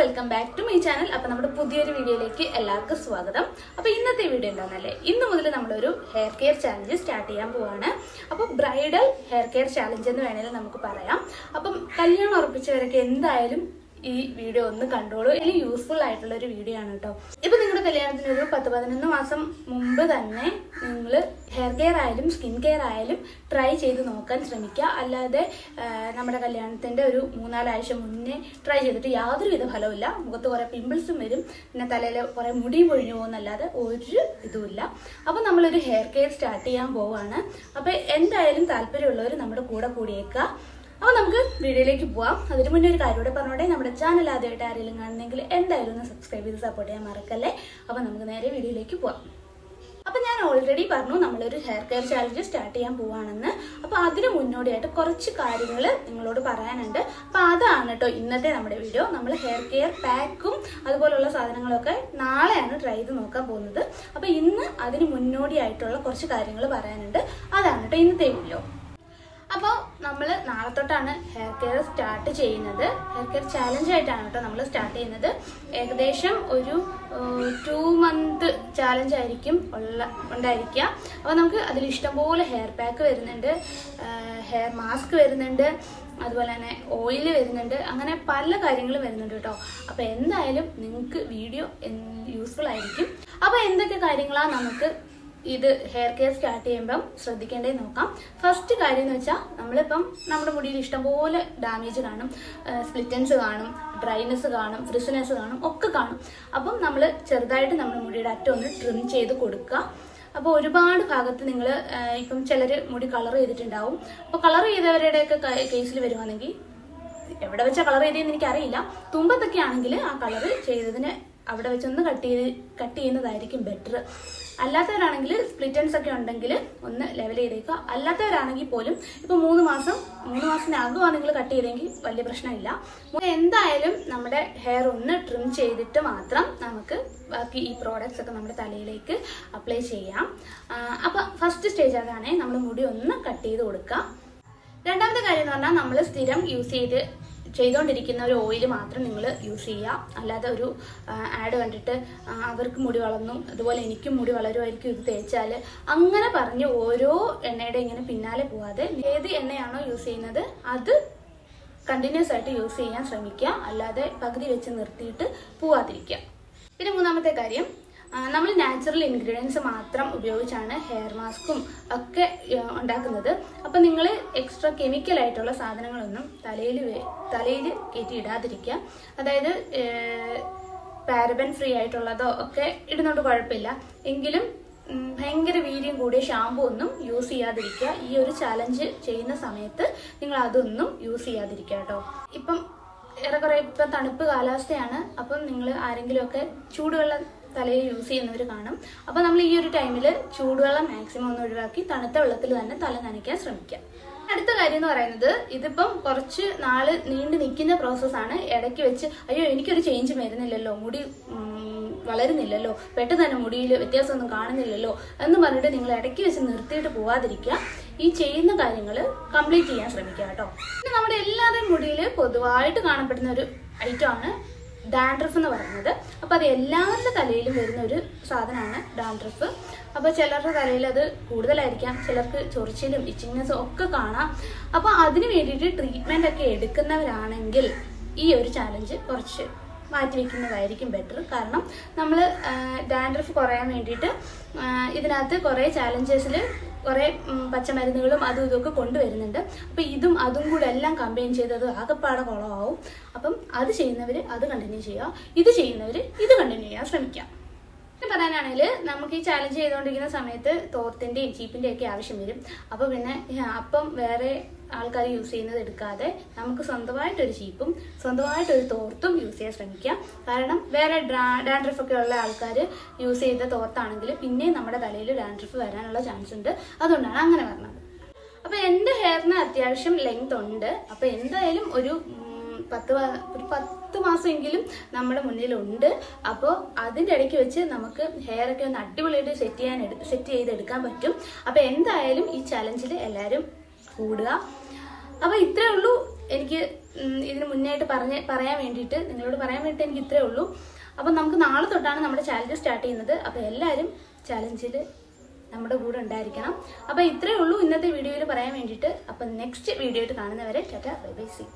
Welcome back to my channel അപ്പൊ നമ്മുടെ പുതിയൊരു വീഡിയോയിലേക്ക് എല്ലാവർക്കും സ്വാഗതം. അപ്പൊ ഇന്നത്തെ വീഡിയോ എന്താണെന്നല്ലേ? ഇന്ന് മുതൽ നമ്മളൊരു ഹെയർ കെയർ ചാലഞ്ച് സ്റ്റാർട്ട് ചെയ്യാൻ പോവാണ്. അപ്പൊ ബ്രൈഡൽ ഹെയർ കെയർ ചാലഞ്ച് എന്ന് വേണമെങ്കിൽ നമുക്ക് പറയാം. അപ്പം കല്യാണം ഉറപ്പിച്ചവരൊക്കെ എന്തായാലും ഈ വീഡിയോ ഒന്ന് കണ്ടോളൂ. അല്ലെങ്കിൽ യൂസ്ഫുൾ ആയിട്ടുള്ള ഒരു വീഡിയോ ആണ് കേട്ടോ. ഇപ്പൊ നിങ്ങളുടെ കല്യാണത്തിന് ഒരു പത്ത് പതിനൊന്ന് മാസം മുമ്പ് തന്നെ നിങ്ങൾ ഹെയർ കെയർ ആയാലും സ്കിൻ കെയർ ആയാലും ട്രൈ ചെയ്ത് നോക്കാൻ ശ്രമിക്കുക. അല്ലാതെ നമ്മുടെ കല്യാണത്തിന്റെ ഒരു മൂന്നാലാഴ്ച മുന്നേ ട്രൈ ചെയ്തിട്ട് യാതൊരുവിധ ഫലവുമില്ല. മുഖത്ത് കുറേ പിമ്പിൾസും വരും. പിന്നെ തലയിൽ കുറേ മുടി പൊഴിഞ്ഞു പോകുന്നല്ലാതെ ഒരു ഇതുമില്ല. അപ്പോൾ നമ്മളൊരു ഹെയർ കെയർ സ്റ്റാർട്ട് ചെയ്യാൻ പോവുകയാണ് അപ്പോൾ എന്തായാലും താല്പര്യമുള്ളവർ നമ്മുടെ കൂടെ കൂടിയേക്കുക. അപ്പോൾ നമുക്ക് വീഡിയോയിലേക്ക് പോവാം. അതിന് മുന്നേ ഒരു കാര്യം കൂടെ പറഞ്ഞോട്ടെ. നമ്മുടെ ചാനൽ ആദ്യമായിട്ട് ആരെങ്കിലും കാണുന്നെങ്കിൽ എന്തായാലും ഒന്ന് സബ്സ്ക്രൈബ് ചെയ്ത് സപ്പോർട്ട് ചെയ്യാൻ മറക്കല്ലേ? അപ്പോൾ നമുക്ക് നേരെ വീഡിയോയിലേക്ക് പോവാം. അപ്പം ഞാൻ ഓൾറെഡി പറഞ്ഞു നമ്മളൊരു ഹെയർ കെയർ ചാലഞ്ച് സ്റ്റാർട്ട് ചെയ്യാൻ പോവാണെന്ന്. അപ്പോൾ അതിന് മുന്നോടിയായിട്ട് കുറച്ച് കാര്യങ്ങൾ നിങ്ങളോട് പറയാനുണ്ട്. അപ്പോൾ അതാണ് കേട്ടോ ഇന്നത്തെ നമ്മുടെ വീഡിയോ നമ്മൾ ഹെയർ കെയർ പാക്കും അതുപോലുള്ള സാധനങ്ങളൊക്കെ നാളെയാണ് ട്രൈ ചെയ്ത് നോക്കാൻ പോകുന്നത്. അപ്പോൾ ഇന്ന് അതിന് മുന്നോടിയായിട്ടുള്ള കുറച്ച് കാര്യങ്ങൾ പറയാനുണ്ട്. അതാണ് കേട്ടോ ഇന്നത്തെ വീഡിയോ അപ്പോൾ നമ്മൾ നാളെ തൊട്ടാണ് ഹെയർ കെയർ സ്റ്റാർട്ട് ചെയ്യുന്നത്. ഹെയർ കെയർ ചാലഞ്ച് ആയിട്ടാണ് കേട്ടോ നമ്മൾ സ്റ്റാർട്ട് ചെയ്യുന്നത്. ഏകദേശം ഒരു ടു മന്ത് ചാലഞ്ച് ആയിരിക്കും ഉള്ള ഉണ്ടായിരിക്കുക. അപ്പോൾ നമുക്ക് അതിൽ ഇഷ്ടംപോലെ ഹെയർ പാക്ക് വരുന്നുണ്ട്. ഹെയർ മാസ്ക് വരുന്നുണ്ട്. അതുപോലെ തന്നെ ഓയിൽ വരുന്നുണ്ട്. അങ്ങനെ പല കാര്യങ്ങളും വരുന്നുണ്ട് കേട്ടോ. അപ്പോൾ എന്തായാലും നിങ്ങൾക്ക് വീഡിയോ യൂസ്ഫുൾ ആയിരിക്കും. അപ്പോൾ എന്തൊക്കെ കാര്യങ്ങളാണ് നമുക്ക് ഇത് ഹെയർ കെയർ സ്റ്റാർട്ട് ചെയ്യുമ്പം ശ്രദ്ധിക്കേണ്ടത് നോക്കാം. ഫസ്റ്റ് കാര്യം എന്ന് വെച്ചാൽ നമ്മളിപ്പം നമ്മുടെ മുടിയിൽ ഇഷ്ടംപോലെ ഡാമേജ് കാണും. സ്പ്ലിറ്റൻസ് കാണും ഡ്രൈനെസ് കാണും ഫ്രിസിനെസ് കാണും ഒക്കെ കാണും. അപ്പം നമ്മൾ ചെറുതായിട്ട് നമ്മുടെ മുടിയുടെ അറ്റം ഒന്ന് ട്രിം ചെയ്ത് കൊടുക്കുക. അപ്പോൾ ഒരുപാട് ഭാഗത്ത് നിങ്ങൾ ഇപ്പം ചിലർ മുടി കളർ ചെയ്തിട്ടുണ്ടാവും. അപ്പോൾ കളർ ചെയ്തവരുടെയൊക്കെ കേസിൽ വരുവാണെങ്കിൽ എവിടെ വെച്ചാൽ കളർ ചെയ്തതെന്ന് എനിക്കറിയില്ല. തുമ്പത്തൊക്കെ ആണെങ്കിൽ ആ കളർ ചെയ്തതിന് അവിടെ വെച്ചൊന്ന് കട്ട് ചെയ്ത് കട്ട് ചെയ്യുന്നതായിരിക്കും ബെറ്റർ അല്ലാത്തവരാണെങ്കിൽ സ്പ്ലിറ്റൻസ് ഒക്കെ ഉണ്ടെങ്കിൽ ഒന്ന് ലെവൽ ചെയ്തേക്കുക. അല്ലാത്തവരാണെങ്കിൽ പോലും ഇപ്പൊ മൂന്ന് മാസം മൂന്ന് മാസത്തിനകമാണ് നിങ്ങൾ കട്ട് ചെയ്തെങ്കിൽ വലിയ പ്രശ്നമില്ല. എന്തായാലും നമ്മുടെ ഹെയർ ഒന്ന് ട്രിം ചെയ്തിട്ട് മാത്രം നമുക്ക് ബാക്കി ഈ പ്രോഡക്റ്റ്സ് ഒക്കെ നമ്മുടെ തലയിലേക്ക് അപ്ലൈ ചെയ്യാം. അപ്പോൾ അപ്പൊ ഫസ്റ്റ് സ്റ്റേജ് അതാണെങ്കിൽ നമ്മൾ മുടി ഒന്ന് കട്ട് ചെയ്ത് കൊടുക്കുക രണ്ടാമത്തെ കാര്യം എന്ന് പറഞ്ഞാൽ നമ്മൾ സ്ഥിരം യൂസ് ചെയ്ത് ചെയ്തുകൊണ്ടിരിക്കുന്ന ഒരു ഓയിൽ മാത്രം നിങ്ങൾ യൂസ് ചെയ്യുക. അല്ലാതെ ഒരു ആഡ് കണ്ടിട്ട് അവർക്ക് മുടി വളർന്നു അതുപോലെ എനിക്കും മുടി വളരുമായിരിക്കും ഇത് തേച്ചാൽ അങ്ങനെ പറഞ്ഞ് ഓരോ എണ്ണയുടെ ഇങ്ങനെ പിന്നാലെ പോവാതെ ഏത് എണ്ണയാണോ യൂസ് ചെയ്യുന്നത് അത് കണ്ടിന്യൂസ് ആയിട്ട് യൂസ് ചെയ്യാൻ ശ്രമിക്കുക. അല്ലാതെ പകുതി വെച്ച് നിർത്തിയിട്ട് പോവാതിരിക്കുക. പിന്നെ മൂന്നാമത്തെ കാര്യം നമ്മൾ നാച്ചുറൽ ഇൻഗ്രീഡിയൻസ് മാത്രം ഉപയോഗിച്ചാണ് ഹെയർ മാസ്കും ഒക്കെ ഉണ്ടാക്കുന്നത്. അപ്പം നിങ്ങൾ എക്സ്ട്രാ കെമിക്കൽ ആയിട്ടുള്ള സാധനങ്ങളൊന്നും തലയിൽ തലയിൽ കയറ്റി ഇടാതിരിക്കുക അതായത് പാരബൻ ഫ്രീ ആയിട്ടുള്ളതോ ഒക്കെ ഇടുന്നോണ്ട് കുഴപ്പമില്ല. എങ്കിലും ഭയങ്കര വീര്യം കൂടിയ ഷാമ്പു ഒന്നും യൂസ് ചെയ്യാതിരിക്കുക. ഈ ഒരു ചലഞ്ച് ചെയ്യുന്ന സമയത്ത് നിങ്ങൾ അതൊന്നും യൂസ് ചെയ്യാതിരിക്കുക കേട്ടോ. ഇപ്പം ഏറെക്കുറെ ഇപ്പം തണുപ്പ് കാലാവസ്ഥയാണ്. അപ്പം നിങ്ങൾ ആരെങ്കിലുമൊക്കെ ചൂടുവെള്ളം തലയിൽ യൂസ് ചെയ്യുന്നവർ കാണും. അപ്പോൾ നമ്മൾ ഈ ഒരു ടൈമിൽ ചൂടുവെള്ളം മാക്സിമം ഒന്ന് ഒഴിവാക്കി തണുത്ത വെള്ളത്തിൽ തന്നെ തല നനയ്ക്കാൻ ശ്രമിക്കുക അടുത്ത കാര്യം എന്ന് പറയുന്നത് ഇതിപ്പം കുറച്ച് നാൾ നീണ്ടു നിൽക്കുന്ന പ്രോസസ്സാണ് ഇടയ്ക്ക് വെച്ച് അയ്യോ എനിക്കൊരു ചേഞ്ച് വരുന്നില്ലല്ലോ മുടി വളരുന്നില്ലല്ലോ പെട്ടെന്ന് തന്നെ മുടിയിൽ വ്യത്യാസമൊന്നും കാണുന്നില്ലല്ലോ എന്ന് പറഞ്ഞിട്ട് നിങ്ങൾ ഇടയ്ക്ക് വെച്ച് നിർത്തിയിട്ട് പോവാതിരിക്കുക. ഈ ചെയ്യുന്ന കാര്യങ്ങൾ കംപ്ലീറ്റ് ചെയ്യാൻ ശ്രമിക്കുക കേട്ടോ. പിന്നെ നമ്മുടെ എല്ലാവരുടെയും മുടിയിൽ പൊതുവായിട്ട് കാണപ്പെടുന്ന ഒരു ഐറ്റമാണ് ഡാൻഡ്രഫ് എന്ന് പറയുന്നത്. അപ്പോൾ അത് എല്ലാവരുടെ തലയിലും വരുന്ന ഒരു സാധനമാണ് ഡാൻഡ്രഫ് അപ്പോൾ ചിലരുടെ തലയിൽ അത് കൂടുതലായിരിക്കാം. ചിലർക്ക് ചൊറിച്ചിലും ഇച്ചിങ്നെസ്സും ഒക്കെ കാണാം. അപ്പോൾ അതിന് വേണ്ടിയിട്ട് ട്രീറ്റ്മെന്റ് ഒക്കെ എടുക്കുന്നവരാണെങ്കിൽ ഈ ഒരു ചാലഞ്ച് കുറച്ച് മാറ്റിവെക്കുന്നതായിരിക്കും ബെറ്റർ കാരണം നമ്മൾ ഡാൻഡ്രഫ് കുറയാൻ വേണ്ടിയിട്ട് ഇതിനകത്ത് കുറേ ചാലഞ്ചസിൽ കുറേ പച്ചമരുന്നുകളും അതും ഇതൊക്കെ കൊണ്ടുവരുന്നുണ്ട്. അപ്പോൾ ഇതും അതും കൂടെ എല്ലാം കമ്പൈൻ ചെയ്ത് അത് ആകെപ്പാടെ കുളമാവും അപ്പം അത് ചെയ്യുന്നവർ അത് കണ്ടിന്യൂ ചെയ്യുക. ഇത് ചെയ്യുന്നവർ ഇത് കണ്ടിന്യൂ ചെയ്യാൻ ശ്രമിക്കാം പിന്നെ പറയാനാണെങ്കിൽ നമുക്ക് ഈ ചാലഞ്ച് ചെയ്തുകൊണ്ടിരിക്കുന്ന സമയത്ത് തോർത്തിന്റെയും ചീപ്പിന്റെയും ഒക്കെ ആവശ്യം വരും. അപ്പോൾ പിന്നെ അപ്പം വേറെ ആൾക്കാർ യൂസ് ചെയ്യുന്നത് എടുക്കാതെ നമുക്ക് സ്വന്തമായിട്ടൊരു ചീപ്പും സ്വന്തമായിട്ടൊരു തോർത്തും യൂസ് ചെയ്യാൻ ശ്രമിക്കാം. കാരണം വേറെ ഡാൻഡ്രഫ് ഒക്കെ ഉള്ള ആൾക്കാർ യൂസ് ചെയ്ത തോർത്താണെങ്കിൽ പിന്നെയും നമ്മുടെ തലയിൽ ഡാൻഡ്രഫ് വരാനുള്ള ചാൻസ് ഉണ്ട്. അതുകൊണ്ടാണ് അങ്ങനെ പറഞ്ഞത്. അപ്പോൾ എന്റെ ഹെയറിന് അത്യാവശ്യം ലെങ്ത് ഉണ്ട്. അപ്പോൾ എന്തായാലും ഒരു പത്ത് ഒരു പത്ത് മാസമെങ്കിലും നമ്മുടെ മുന്നിലുണ്ട്. അപ്പോൾ അതിന്റെ ഇടയ്ക്ക് വെച്ച് നമുക്ക് ഹെയർ ഒക്കെ ഒന്ന് അടിപൊളിയായിട്ട് സെറ്റ് ചെയ്യാൻ സെറ്റ് ചെയ്തെടുക്കാൻ പറ്റും. അപ്പോൾ എന്തായാലും ഈ ചലഞ്ചിൽ എല്ലാവരും കൂടുക. അപ്പോൾ ഇത്രേ ഉള്ളൂ. എനിക്ക് ഇതിന് മുന്നായിട്ട് പറഞ്ഞ് പറയാൻ വേണ്ടിയിട്ട് നിങ്ങളോട് പറയാൻ വേണ്ടിയിട്ട് എനിക്ക് ഇത്രേ ഉള്ളൂ. അപ്പം നമുക്ക് നാളെ തൊട്ടാണ് നമ്മുടെ ചാലഞ്ച് സ്റ്റാർട്ട് ചെയ്യുന്നത്. അപ്പോൾ എല്ലാവരും ചാലഞ്ചിൽ നമ്മുടെ കൂടെ ഉണ്ടായിരിക്കണം. അപ്പോൾ ഇത്രേ ഉള്ളൂ ഇന്നത്തെ വീഡിയോയിൽ പറയാൻ വേണ്ടിയിട്ട്. അപ്പം നെക്സ്റ്റ് വീഡിയോയിട്ട് കാണുന്നവരെ ടാറ്റ ബൈ ബൈ സി.